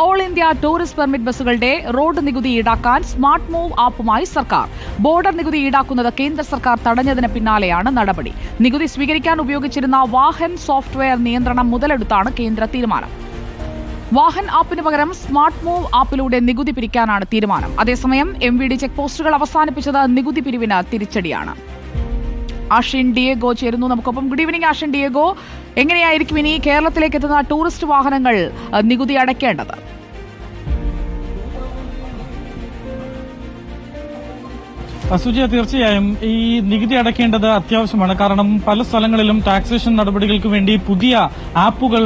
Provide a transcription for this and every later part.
All India tourist permit ബസ്സുകളുടെ road നികുതി ഈടാക്കാൻ സ്മാർട്ട് മൂവ് ആപ്പുമായി സർക്കാർ. ബോർഡർ നികുതി ഈടാക്കുന്നത് കേന്ദ്ര സർക്കാർ തടഞ്ഞതിന് പിന്നാലെയാണ് നടപടി. നികുതി സ്വീകരിക്കാൻ ഉപയോഗിച്ചിരുന്ന വാഹൻ സോഫ്റ്റ്വെയർ നിയന്ത്രണം മുതലെടുത്താണ് കേന്ദ്ര തീരുമാനം. വാഹൻ ആപ്പിന് പകരം സ്മാർട്ട് മൂവ് ആപ്പിലൂടെ നികുതി പിരിക്കാനാണ് തീരുമാനം. അതേസമയം എം വി ഡി ചെക്ക് പോസ്റ്റുകൾ അവസാനിപ്പിച്ചത് നികുതി പിരിവിന് തിരിച്ചടിയാണ്. ആഷിൻ ഡിയേഗോ ചേരുന്നു നമുക്കൊപ്പം. Good evening Ashin Diego. എങ്ങനെയായിരിക്കും ഇനി കേരളത്തിലേക്ക് എത്തുന്ന ടൂറിസ്റ്റ് വാഹനങ്ങൾ നികുതി അടയ്ക്കേണ്ടത്? അസുജയ തീർച്ചയായും ഈ നികുതി അടയ്ക്കേണ്ടത് അത്യാവശ്യമാണ്. കാരണം പല സ്ഥലങ്ങളിലും ടാക്സേഷൻ നടപടികൾക്ക് വേണ്ടി പുതിയ ആപ്പുകൾ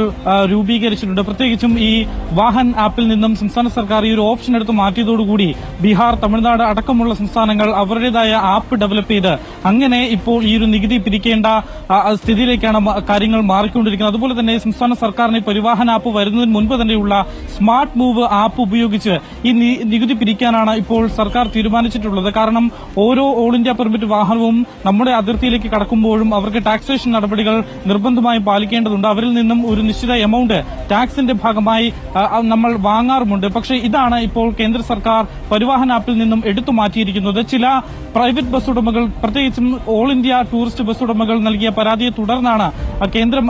രൂപീകരിച്ചിട്ടുണ്ട്. പ്രത്യേകിച്ചും ഈ വാഹൻ ആപ്പിൽ നിന്നും സംസ്ഥാന സർക്കാർ ഈ ഒരു ഓപ്ഷൻ എടുത്ത് മാറ്റിയതോടുകൂടി ബീഹാർ തമിഴ്നാട് അടക്കമുള്ള സംസ്ഥാനങ്ങൾ അവരുടേതായ ആപ്പ് ഡെവലപ്പ് ചെയ്ത് അങ്ങനെ ഇപ്പോൾ ഈ ഒരു നികുതി പിരിക്കേണ്ട സ്ഥിതിയിലേക്കാണ് കാര്യങ്ങൾ മാറിക്കൊണ്ടിരിക്കുന്നത്. അതുപോലെ തന്നെ സംസ്ഥാന സർക്കാരിന് പരിവാഹൻ ആപ്പ് വരുന്നതിന് മുൻപ് തന്നെയുള്ള സ്മാർട്ട് മൂവ് ആപ്പ് ഉപയോഗിച്ച് ഈ നികുതി പിരിക്കാനാണ് ഇപ്പോൾ സർക്കാർ തീരുമാനിച്ചിട്ടുള്ളത്. കാരണം ഓരോ ഓൾ ഇന്ത്യ പെർമിറ്റ് വാഹനവും നമ്മുടെ അതിർത്തിയിലേക്ക് കടക്കുമ്പോഴും അവർക്ക് ടാക്സേഷൻ നടപടികൾ നിർബന്ധമായും പാലിക്കേണ്ടതുണ്ട്. അവരിൽ നിന്നും ഒരു നിശ്ചിത എമൗണ്ട് ടാക്സിന്റെ ഭാഗമായി നമ്മൾ വാങ്ങാറുമുണ്ട്. പക്ഷേ ഇതാണ് ഇപ്പോൾ കേന്ദ്ര സർക്കാർ പരിവാഹൻ ആപ്പിൽ നിന്നും എടുത്തു മാറ്റിയിരിക്കുന്നത്. ചില പ്രൈവറ്റ് ബസ് ഉടമകൾ പ്രത്യേകിച്ചും ഓൾ ഇന്ത്യ ടൂറിസ്റ്റ് ബസ് ഉടമകൾ നൽകിയ പരാതിയെ തുടർന്നാണ് കേന്ദ്രം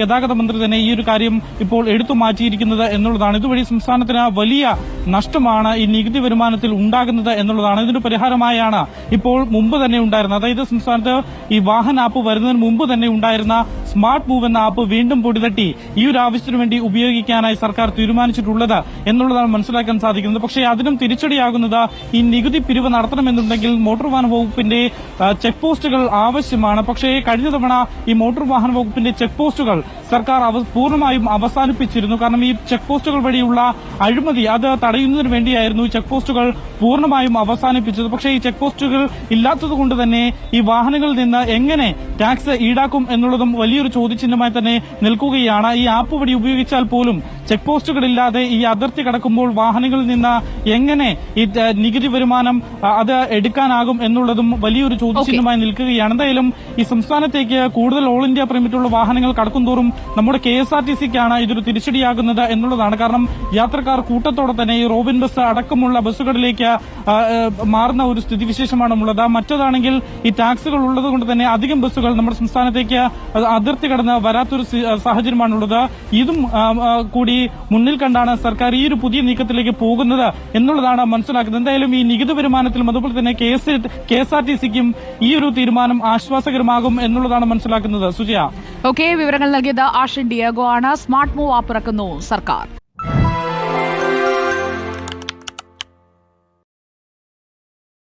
ഗതാഗത മന്ത്രി തന്നെ ഈ ഒരു കാര്യം ഇപ്പോൾ എടുത്തു മാറ്റിയിരിക്കുന്നത് എന്നുള്ളതാണ്. ഇതുവഴി സംസ്ഥാനത്തിന് വലിയ നഷ്ടമാണ് ഈ നികുതി വരുമാനത്തിൽ ഉണ്ടാകുന്നത് എന്നുള്ളതാണ്. ഇതിന് പരിഹാരമായാണ് ഇപ്പോൾ മുമ്പ് തന്നെ ഉണ്ടായിരുന്നത്. അതായത് സംസ്ഥാനത്ത് ഈ വാഹന ആപ്പ് വരുന്നതിന് മുമ്പ് തന്നെ ഉണ്ടായിരുന്ന സ്മാർട്ട് മൂവ് എന്ന ആപ്പ് വീണ്ടും പൊടിതട്ടി. ഈ ഒരു ആവശ്യത്തിനു വേണ്ടി ഉപയോഗിക്കാനായി സർക്കാർ തീരുമാനിച്ചിട്ടുള്ളത് എന്നുള്ളതാണ് മനസ്സിലാക്കാൻ സാധിക്കുന്നത്. പക്ഷേ അതിനും തിരിച്ചടിയാകുന്നത് ഈ നികുതി പിരിവ് നടത്തണമെന്നുണ്ടെങ്കിൽ മോട്ടോർ വാഹന വകുപ്പിന്റെ ചെക്ക് പോസ്റ്റുകൾ ആവശ്യമാണ്. പക്ഷേ കഴിഞ്ഞ തവണ ഈ മോട്ടോർ വാഹന വകുപ്പിന്റെ ചെക്ക് പോസ്റ്റുകൾ സർക്കാർ പൂർണമായും അവസാനിപ്പിച്ചിരുന്നു. കാരണം ഈ ചെക്ക് പോസ്റ്റുകൾ വഴിയുള്ള അഴിമതി അത് തടയുന്നതിന് വേണ്ടിയായിരുന്നു ചെക്ക് പോസ്റ്റുകൾ പൂർണമായും അവസാനിപ്പിച്ചത്. പക്ഷേ ഈ ചെക്ക് പോസ്റ്റുകൾ ഇല്ലാത്തതുകൊണ്ട് തന്നെ ഈ വാഹനങ്ങളിൽ നിന്ന് എങ്ങനെ ടാക്സ് ഈടാക്കും എന്നുള്ളതും വലിയൊരു ചോദ്യചിഹ്നമായി തന്നെ നിൽക്കുകയാണ്. ഈ ആപ്പ് വഴി ഉപയോഗിച്ചാൽ പോലും ചെക്ക് പോസ്റ്റുകളില്ലാതെ ഈ അതിർത്തി കടക്കുമ്പോൾ വാഹനങ്ങളിൽ നിന്ന് എങ്ങനെ ഈ നികുതി വരുമാനം അത് എടുക്കാനാകും എന്നുള്ളതും വലിയൊരു ചോദ്യചിഹ്നമായി നിൽക്കുകയാണ്. എന്തായാലും ഈ സംസ്ഥാനത്തേക്ക് കൂടുതൽ ഓൾ ഇന്ത്യ പെർമിറ്റുള്ള വാഹനങ്ങൾ കടക്കുന്തോറും നമ്മുടെ കെ എസ് ആർ ടി സിക്കാണ് ഇതൊരു തിരിച്ചടിയാകുന്നത് എന്നുള്ളതാണ്. കാരണം യാത്രക്കാർ കൂട്ടത്തോടെ തന്നെ ഈ റോബിൻ ബസ് അടക്കമുള്ള ബസ്സുകളിലേക്ക് മാറുന്ന ഒരു സ്ഥിതിവിശേഷമാണ് ഉള്ളത് മറ്റതാണെങ്കിൽ ഈ ടാക്സുകൾ ഉള്ളത് കൊണ്ട് തന്നെ അധികം ബസ്സുകൾ നമ്മുടെ സംസ്ഥാനത്തേക്ക് അത് അതിർത്തി കടന്ന് വരാത്തൊരു സാഹചര്യമാണുള്ളത്. ഇതും കൂടി മുന്നിൽ കണ്ടാണ് സർക്കാർ ഈ ഒരു പുതിയ നീക്കത്തിലേക്ക് പോകുന്നത് എന്നുള്ളതാണ് മനസ്സിലാക്കുന്നത്. എന്തായാലും ഈ നികുതി വരുമാനത്തിലും അതുപോലെ തന്നെ കെ എസ് ആർ ടി സിക്കും ഈ ഒരു തീരുമാനം ആശ്വാസകരമാകും എന്നുള്ളതാണ് മനസ്സിലാക്കുന്നത്. സുജയ. ഓക്കെ വിവരങ്ങൾ നൽകിയത് ആഷിൻ ഡിയാഗോ ആണ്. സ്മാർട്ട് മൂവ് ആപ്പ് ഇറക്കുന്നു സർക്കാർ.